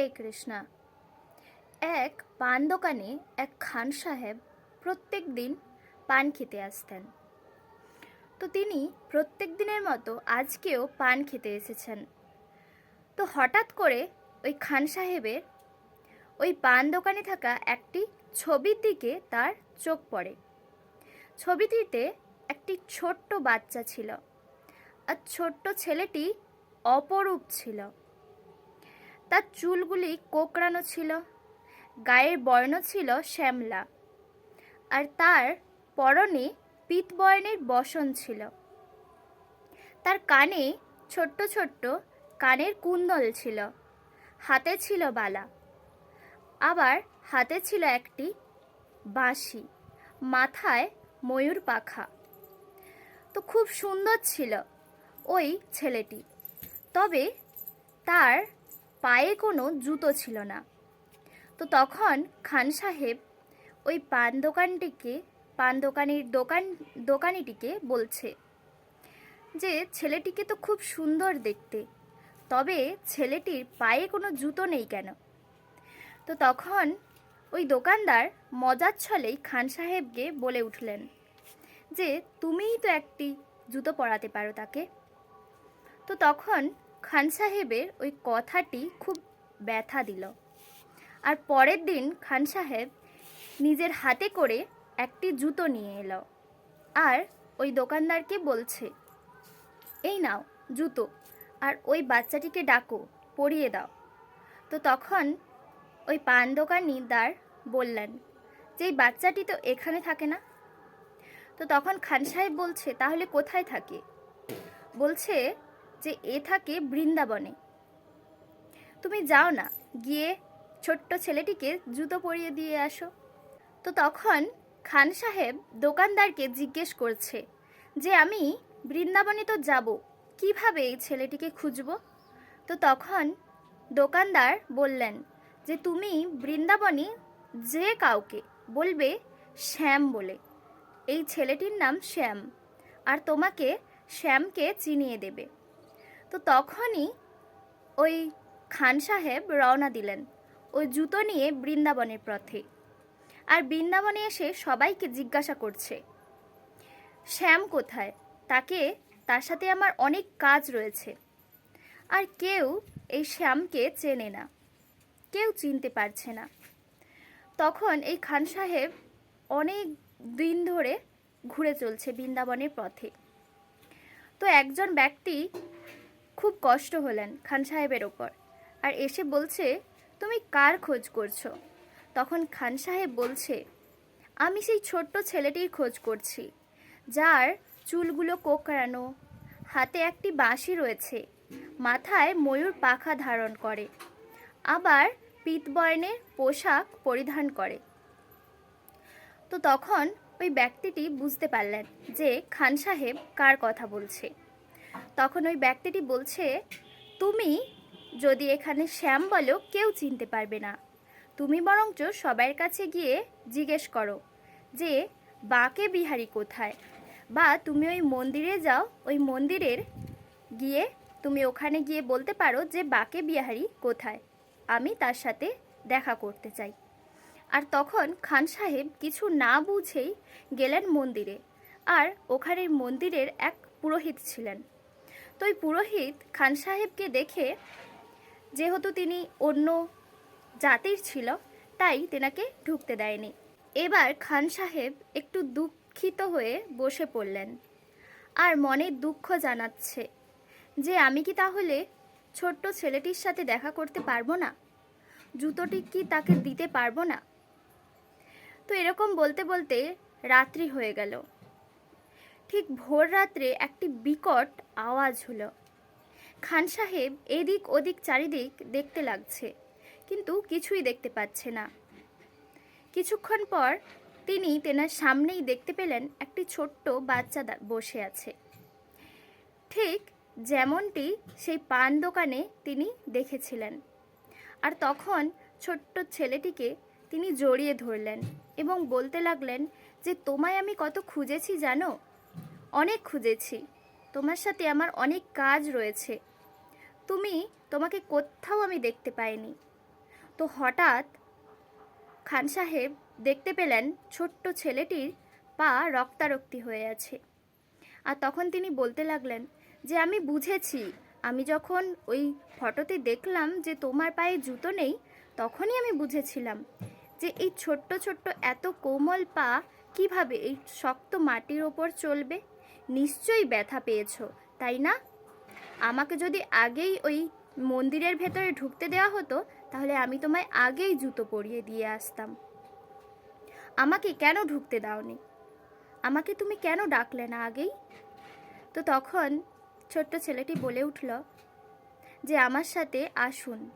হরে কৃষ্ণা। এক পান দোকানে এক খান সাহেব প্রত্যেক দিন পান খেতে আসতেন। তো তিনি প্রত্যেক দিনের মতো আজকেও পান খেতে এসেছেন। তো হঠাৎ করে ওই খান সাহেবের ওই পান দোকানে থাকা একটি ছবির দিকে তার চোখ পড়ে। ছবিটিতে একটি ছোট্ট বাচ্চা ছিল। আর ছোট্ট ছেলেটি অপরূপ ছিল। তার চুলগুলি কোকড়ানো ছিল, গায়ের বর্ণ ছিল শ্যামলা, আর তার পরনে পিতবর্ণের বসন ছিল। তার কানে ছোট্ট ছোট্ট কানের কুন্দল ছিল, হাতে ছিল বালা, আবার হাতে ছিল একটি বাঁশি, মাথায় ময়ূর পাখা। তো খুব সুন্দর ছিল ওই ছেলেটি। তবে তার পায়ে কোনো জুতো ছিল না। তো তখন খান সাহেব ওই পান দোকানটিকে, পান দোকানির দোকান, দোকানিটিকে বলছে যে, ছেলেটিকে তো খুব সুন্দর দেখতে, তবে ছেলেটির পায়ে কোনো জুতো নেই কেন? তো তখন ওই দোকানদার মজার ছলেই খান সাহেবকে বলে উঠলেন যে, তুমিই তো একটি জুতো পরাতে পারো তাকে। তো তখন খান সাহেবের ওই কথাটি খুব ব্যথা দিল। আর পরের দিন খান সাহেব নিজের হাতে করে একটি জুতো নিয়ে এলো। আর ওই দোকানদারকে বলছে, এই নাও জুতো, আর ওই বাচ্চাটিকে ডাকো, পরিয়ে দাও। তো তখন ওই পান দোকানিদার বললেন যে এই বাচ্চাটি তো এখানে থাকে না? তো তখন খান সাহেব বলছে, তাহলে কোথায় থাকে? বলছে যে এ থাকে বৃন্দাবনে। তুমি যাও না, গিয়ে ছোট্ট ছেলেটিকে জুতো পরিয়ে দিয়ে আসো। তো তখন খান সাহেব দোকানদারকে জিজ্ঞেস করছে যে, আমি বৃন্দাবনে তো যাব, কীভাবে এই ছেলেটিকে খুঁজব? তো তখন দোকানদার বললেন যে, তুমি বৃন্দাবনে যে কাউকে বলবে শ্যাম বলে। এই ছেলেটির নাম শ্যাম, আর তোমাকে শ্যামকে চিনিয়ে দেবে। তো তখনই ওই খান সাহেব রওনা দিলেন ওই জুতো নিয়ে বৃন্দাবনের পথে। আর বৃন্দাবনে এসে সবাইকে জিজ্ঞাসা করছে, শ্যাম কোথায়? তাকে, তার সাথে আমার অনেক কাজ রয়েছে। আর কেউ এই শ্যামকে চেনে না, কেউ চিনতে পারছে না। তখন এই খান সাহেব অনেক দিন ধরে ঘুরে চলছে বৃন্দাবনের পথে। তো একজন ব্যক্তি খুব কষ্ট হলেন খান সাহেবের ওপর। আর এসে বলছে, তুমি কার খোঁজ করছ? তখন খান সাহেব বলছে, আমি সেই ছোট্ট ছেলেটির খোঁজ করছি, যার চুলগুলো কোকড়ানো, হাতে একটি বাঁশি রয়েছে, মাথায় ময়ূর পাখা ধারণ করে, আবার পিতবর্ণের পোশাক পরিধান করে। তো তখন ওই ব্যক্তিটি বুঝতে পারলেন যে খান সাহেব কার কথা বলছে। তখন ওই ব্যক্তিটি বলছে, তুমি যদি এখানে শ্যাম বলো, কেউ চিনতে পারবে না। তুমি বরঞ্চ সবার কাছে গিয়ে জিজ্ঞেস করো যে বাকে বিহারি কোথায়? বা তুমি ওই মন্দিরে যাও, ওই মন্দিরের গিয়ে তুমি ওখানে গিয়ে বলতে পারো যে বাকে বিহারি কোথায়? আমি তার সাথে দেখা করতে চাই। আর তখন খান সাহেব কিছু না বুঝেই গেলেন মন্দিরে। আর ওখানে মন্দিরের এক পুরোহিত ছিলেন। তো ওই পুরোহিত খান সাহেবকে দেখে যেহেতু তিনি অন্য জাতির ছিল, তাই তেনাকে ঢুকতে দেয়নি। এবার খান সাহেব একটু দুঃখিত হয়ে বসে পড়লেন আর মনে দুঃখ জানাচ্ছে যে আমি কি তাহলে ছোট্ট ছেলেটির সাথে দেখা করতে পারব না? জুতোটি কি তাকে দিতে পারব না? তো এরকম বলতে বলতে রাত্রি হয়ে গেল। ঠিক ভোর রাত্রে একটি বিকট আওয়াজ হলো। খান সাহেব এদিক ওদিক চারিদিক দেখতে লাগছে, কিন্তু কিছুই দেখতে পাচ্ছে না। কিছুক্ষণ পর তিনি তেনার সামনেই দেখতে পেলেন একটি ছোট্ট বাচ্চা বসে আছে। ঠিক যেমনটি সেই পান দোকানে তিনি দেখেছিলেন। আর তখন ছোট্ট ছেলেটিকে তিনি জড়িয়ে ধরলেন এবং বলতে লাগলেন যে, তোমায় আমি কত খুঁজেছি জানো? অনেক খুঁজেছি। তোমার সাথে আমার অনেক কাজ রয়েছে। তুমি তোমাকে কোথাও আমি দেখতে পাইনি। তো হঠাৎ খান সাহেব দেখতে পেলেন ছোট্ট ছেলেটির পা রক্তারক্তি হয়ে আছে। আর তখন তিনি বলতে লাগলেন যে, আমি বুঝেছি। আমি যখন ওই ফটোতে দেখলাম যে তোমার পায়ে জুতো নেই, তখনই আমি বুঝেছিলাম যে এই ছোট্ট ছোট্ট এত কোমল পা কীভাবে এই শক্ত মাটির ওপর চলবে? নিশ্চয়ই ব্যথা পেয়েছ, তাই না? আমাকে যদি আগেই ওই মন্দিরের ভেতরে ঢুকতে দেওয়া হতো, তাহলে আমি তোমায় আগেই জুতো পরিয়ে দিয়ে আসতাম। আমাকে কেন ঢুকতে দাওনি? আমাকে তুমি কেন ডাকলে না আগেই? তো তখন ছোট্ট ছেলেটি বলে উঠল যে, আমার সাথে আসুন।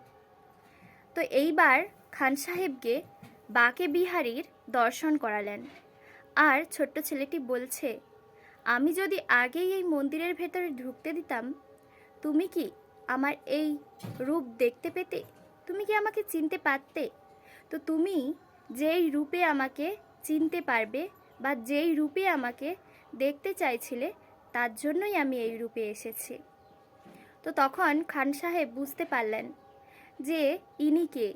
তো এইবার খান সাহেবকে বাকে বিহারীর দর্শন করালেন। আর ছোট্ট ছেলেটি বলছে আমি যদি আগেই এই মন্দিরের ভেতরে ঢুকতে দিতাম, তুমি কি আমার এই রূপ দেখতে পেতে? তুমি কি আমাকে চিনতে পারতে? তো তুমি যেই রূপে আমাকে চিনতে পারবে বা যেই রূপে আমাকে দেখতে চাইছিলে, তার জন্যই আমি এই রূপে এসেছি। তো তখন খান সাহেব বুঝতে পারলেন যে ইনি কে।